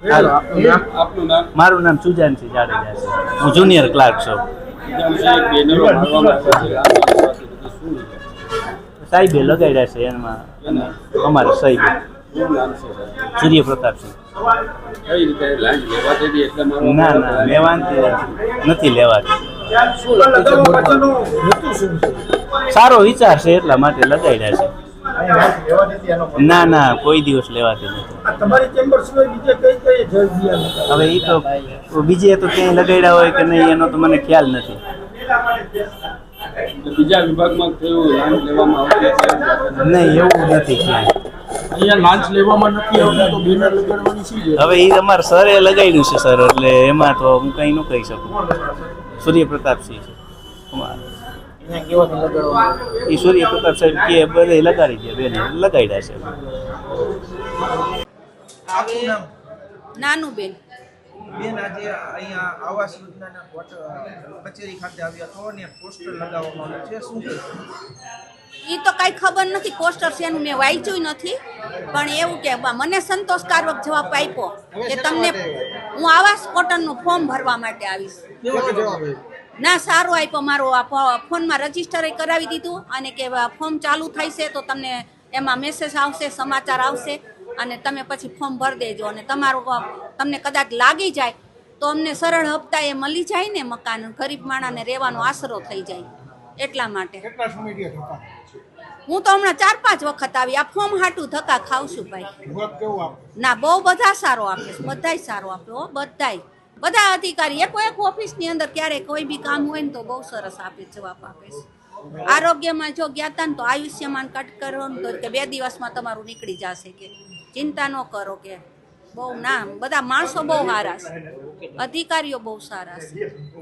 હાલો. મારું નામ સુજાનસિંહ જાડેજા છે. હું જુનિયર ક્લાર્ક છું? સાહેબે લગાડ્યા છે એમાં અમારા સાહેબે? સૂર્યપ્રતાપસિંહ ના ના? લેવાતી નથી લેવાતી? સારો વિચાર છે એટલા માટે લગાડ્યા છે. ના ના કોઈ દિવસ લેવાતી નથી. તમારી ચેમ્બર સિવાય બીજે કઈ કઈ જગ્યા હવે એ તો બીજે તો ક્યાંય લગાડ્યા હોય કે નહીં એનો તો મને ખ્યાલ નથી. બીજા વિભાગમાં થયું લાંચ લેવામાં આવતી નહીં એવું નથી ક્યાંય. અહીંયા લાંચ લેવામાં નથી આવતું તો બેનર લગાડવાની શી છે હવે એ અમારા સરે લગાડ્યું છે સર એટલે એમાં તો હું કંઈ ન કહી શકું. સૂર્યપ્રતાપસિંહ છે લગાડવાનું એ સૂર્યપ્રતાપ સાહેબ કે બધે લગાડી દે બેન લગાડ્યા છે. નાનું બેન. બેન આજે અહીંયા આવાસ યોજનાના કચેરી ખાતે આવ્યા તો ને પોસ્ટર લગાવવામાં આવ્યું છે. શું એ તો કાંઈ ખબર નથી પોસ્ટર છે એનું મેં વાંચ્યું નથી પણ એવું કે મને સંતોષકારક જવાબ આપ્યો કે તમને હું આવાસ કોટનનું ફોર્મ ભરવા માટે આવીશ. કેવો જવાબ? ના સારો આપ્યો મારો. આ ફોનમાં રજિસ્ટર કરાવી દીધું અને કે ફોર્મ ચાલુ થાય છે તો તમને એમાં મેસેજ આવશે સમાચાર આવશે અને તમે પછી ફોર્મ ભરી દેજો. અને તમારું તમને કદાચ લાગી જાય તો અમને સરળ હપ્તા એ મળી જાય ને મકાન. ગરીબ માણાને રહેવાનો આશરો થઈ જાય. એટલા માટે. હું તો હમણાં ચાર પાંચ વખત આવી. આ ફોર્મ હાટું ધક્કા ખાવ છું ભાઈ ના બહુ બધા સારો આપે બધાય સારો આપ્યો હો બધાય. બધા અધિકારી એક એક ઓફિસની અંદર ક્યારે કોઈ બી કામ હોય ને તો બહુ સરસ આપે જવાબ આપે છે. આરોગ્યમાં જો ગયા હતા ને તો આયુષ્યમાન કટ કરો ને તો કે બે દિવસમાં તમારું નીકળી જશે કે. ચિંતા ન કરો કે. બહુ ના, બધા માણસો બહુ સારા છે. અધિકારીઓ બહુ સારા છે.